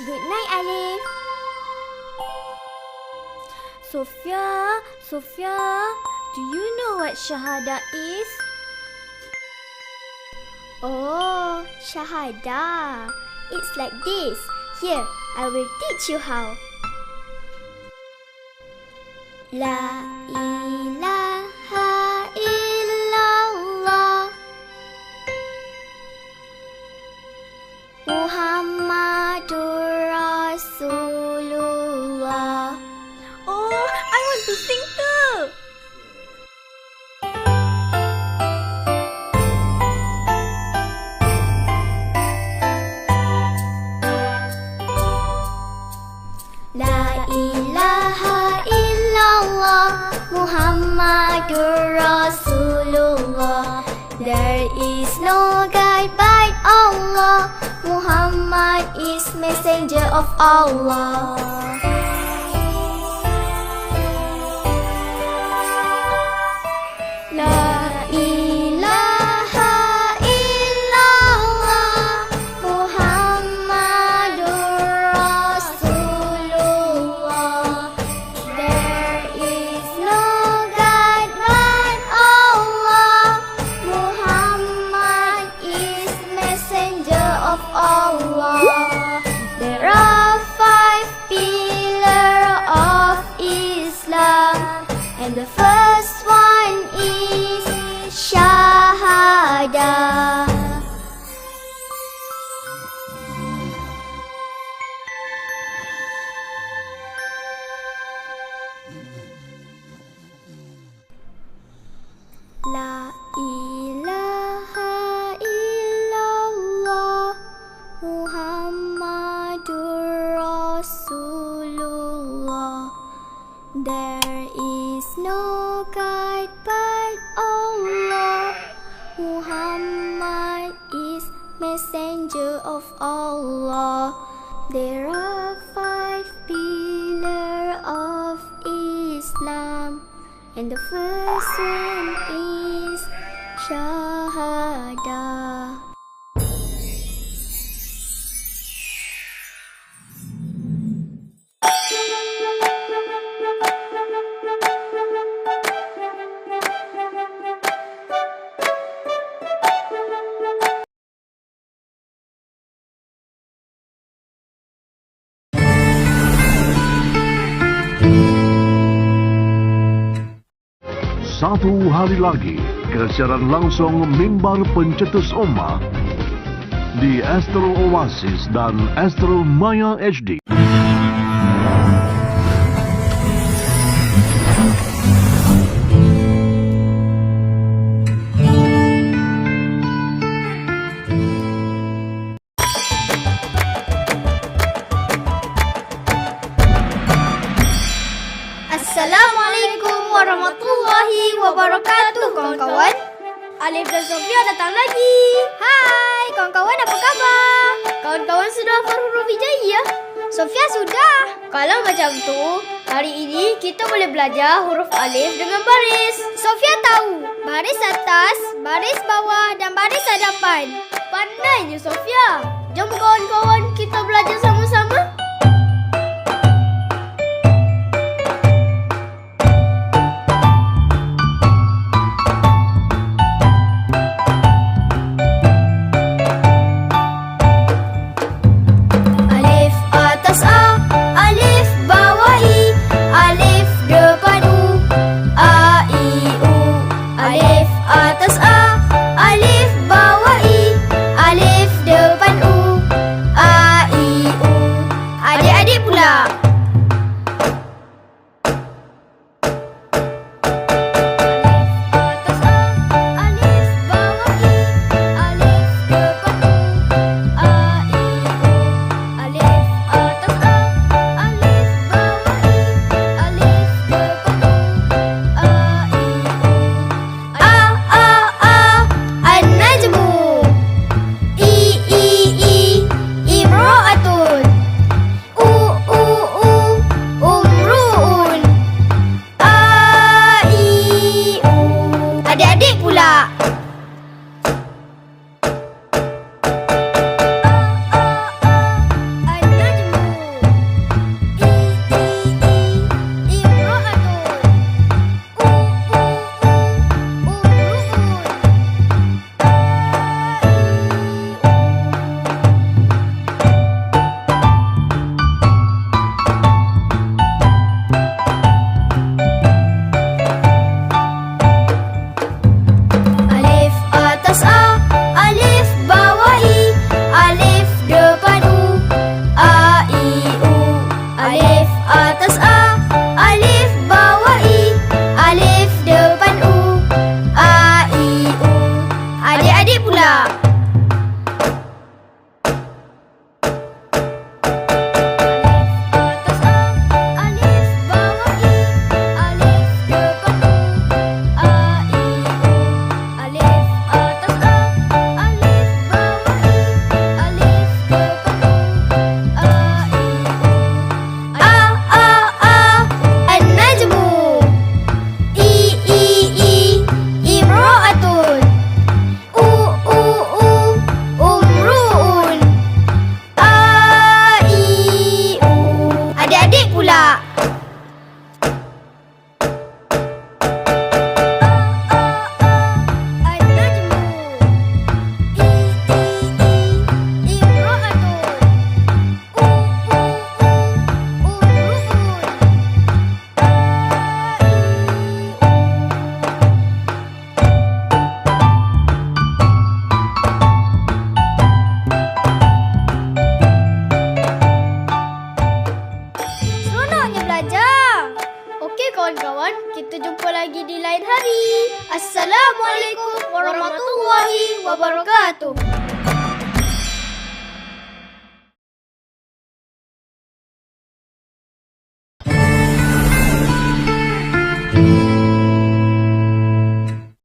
Hi, Alif. Sofia, Sofia, do you know what Shahada is? Oh, Shahada. It's like this. Here, I will teach you how. La Jesús. Messenger of Allah And the first one Satu hari lagi, kesiaran langsung mimbar pencetus Ummah di Astro Oasis dan Astro Maya HD. Assalamualaikum warahmatullahi wabarakatuh kawan-kawan. Alif dan Sofia datang lagi. Hai kawan-kawan apa khabar? Kawan-kawan sudah huruf hijaiyah? Sofia sudah. Kalau macam tu Hari ini kita boleh belajar huruf alif dengan baris. Sofia tahu Baris atas, baris bawah dan baris hadapan. Pandainya Sofia. Jom kawan-kawan kita belajar sama-sama wabarakatuh.